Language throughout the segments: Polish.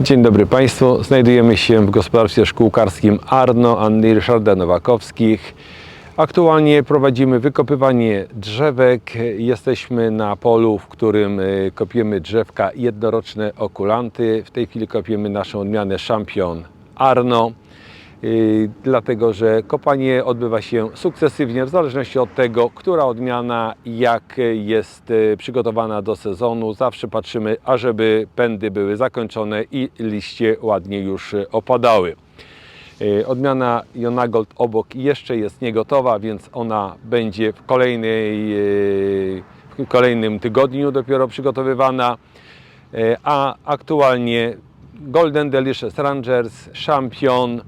Dzień dobry Państwu. Znajdujemy się w gospodarstwie szkółkarskim Arno Anny Ryszarda Nowakowskich. Aktualnie prowadzimy wykopywanie drzewek. Jesteśmy na polu, w którym y, kopiemy drzewka jednoroczne okulanty. W tej chwili kopiemy naszą odmianę Champion Arno. Y, Dlatego, że kopanie odbywa się sukcesywnie w zależności od tego, która odmiana jak jest y, przygotowana do sezonu. Zawsze patrzymy, ażeby pędy były zakończone i liście ładnie już y, opadały. Odmiana Jonagold obok jeszcze jest niegotowa, więc ona będzie w, kolejnej, w kolejnym tygodniu dopiero przygotowywana. A aktualnie Golden Delicious Rangers, Champion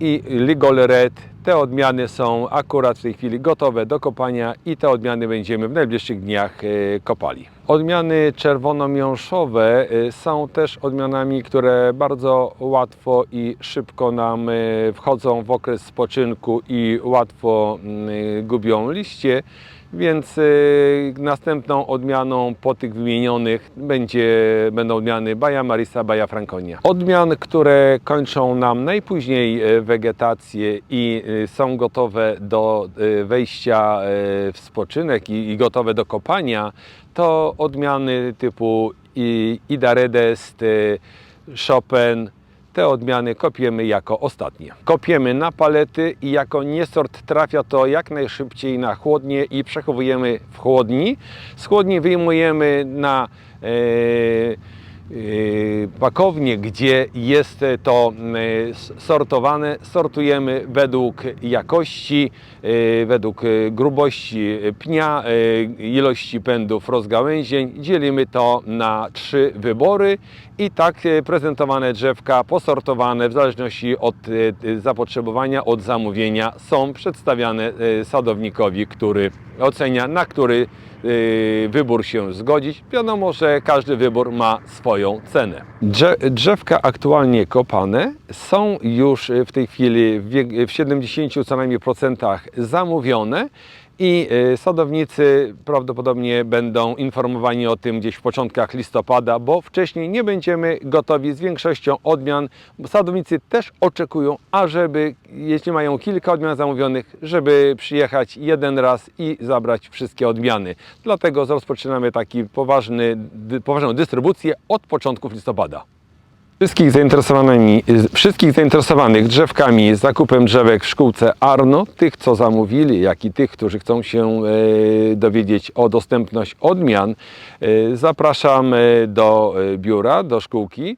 i Ligol Red. Te odmiany są akurat w tej chwili gotowe do kopania i te odmiany będziemy w najbliższych dniach y, kopali. Odmiany czerwonomiąższowe y, są też odmianami, które bardzo łatwo i szybko nam y, wchodzą w okres spoczynku i łatwo y, gubią liście. Więc następną odmianą po tych wymienionych będzie, będą odmiany Baja Marisa, Baja Franconia. Odmian, które kończą nam najpóźniej wegetację i są gotowe do wejścia w spoczynek i gotowe do kopania, to odmiany typu Ida Redest, y, Chopin, te odmiany kopiemy jako ostatnie. Kopiemy na palety i jako niesort trafia to jak najszybciej na chłodnie i przechowujemy w chłodni. Z chłodni wyjmujemy na e, e, pakownię, gdzie jest to s- sortowane. Sortujemy według jakości, e, według grubości pnia, ilości pędów rozgałęzień. Dzielimy to na trzy wybory i tak prezentowane drzewka posortowane w zależności od zapotrzebowania, od zamówienia są przedstawiane sadownikowi, który ocenia na który wybór się zgodzić. Wiadomo, że każdy wybór ma swoją cenę. Drze- Drzewka aktualnie kopane są już e, w tej chwili w 70 co najmniej procentach zamówione i e, sadownicy prawdopodobnie będą informowani o tym gdzieś w początkach listopada, bo wcześniej nie będziemy gotowi z większością odmian. Sadownicy też oczekują, ażeby, jeśli mają kilka odmian zamówionych, żeby przyjechać jeden raz i zabrać wszystkie odmiany. Dlatego rozpoczynamy taki poważny, poważną dystrybucję od początków listopada. Wszystkich, wszystkich zainteresowanych drzewkami, zakupem drzewek w szkółce Arno, tych co zamówili, jak i tych, którzy chcą się e, dowiedzieć o dostępność odmian, e, zapraszam e, do biura, do szkółki.